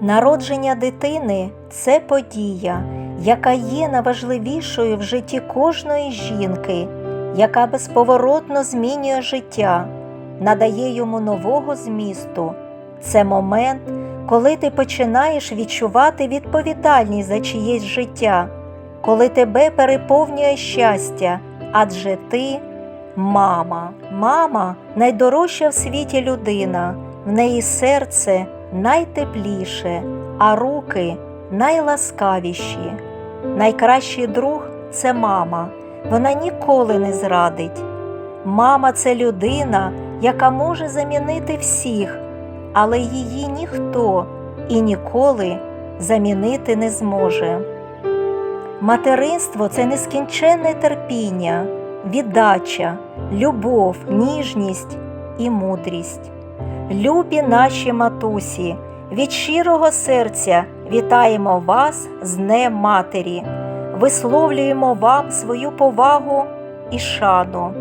Народження дитини це подія, яка є найважливішою в житті кожної жінки, яка безповоротно змінює життя, надає йому нового змісту. Це момент, коли ти починаєш відчувати відповідальність за чиєсь життя, коли тебе переповнює щастя, адже ти мама. Мама найдорожча в світі людина, в неї серце найтепліше, а руки найласкавіші. Найкращий друг це мама. Вона ніколи не зрадить. Мама це людина, яка може замінити всіх, але її ніхто і ніколи замінити не зможе. Материнство це нескінченне терпіння, віддача, любов, ніжність і мудрість. Любі наші матусі, від щирого серця вітаємо вас з Днем Матері, висловлюємо вам свою повагу і шану.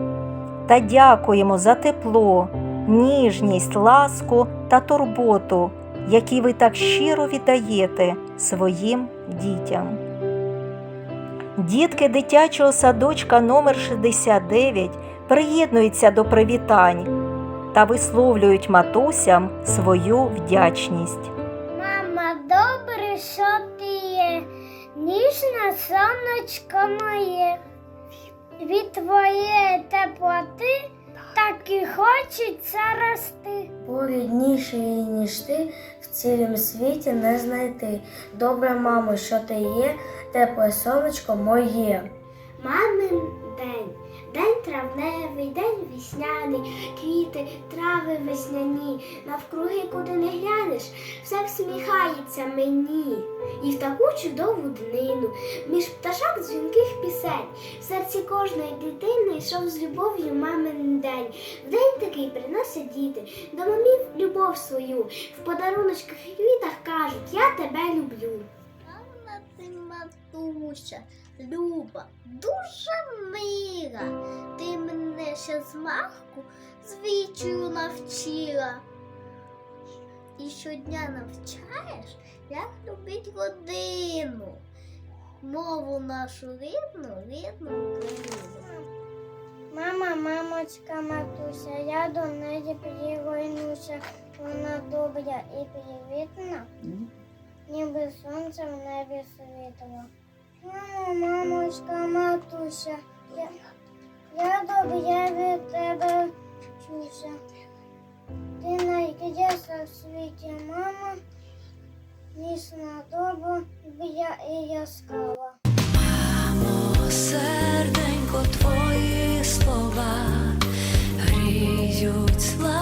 Та дякуємо за тепло, ніжність, ласку та турботу, які ви так щиро віддаєте своїм дітям. Дітки дитячого садочка номер 69 приєднуються до привітань та висловлюють матусям свою вдячність. Мама, добре, що ти є, ніжне сонечко моє. Від твоєї теплоти так і хочеться рости. Бо ріднішої, ніж ти, в цілім світі не знайти. Добра мамо, що ти є, тепле сонечко моє. Мамин травневий, день весняний, квіти, трави весняні, навкруги, куди не глянеш, все всміхається мені. І в таку чудову днину, між пташок дзвінких пісень, в серці кожної дитини йшов з любов'ю мамин день. В день такий приносять діти, до мамів любов свою, в подаруночках і квітах кажуть, матуся, Люба, дуже мила. Ти мене ще з махку звичаю навчила. І щодня навчаєш, як любить родину, мову нашу рідну, рідну Україну. Мама, мамочка, матуся, я до неї пригорнуся, вона добра і привітна, ніби сонце в небі світло. Мамо, мамочка, матуся, я, я добре від тебе чуся. Ти найкраща в світі, мама, ніжна добра і яскрава. Мамо, серденько, твої слова гріють слава.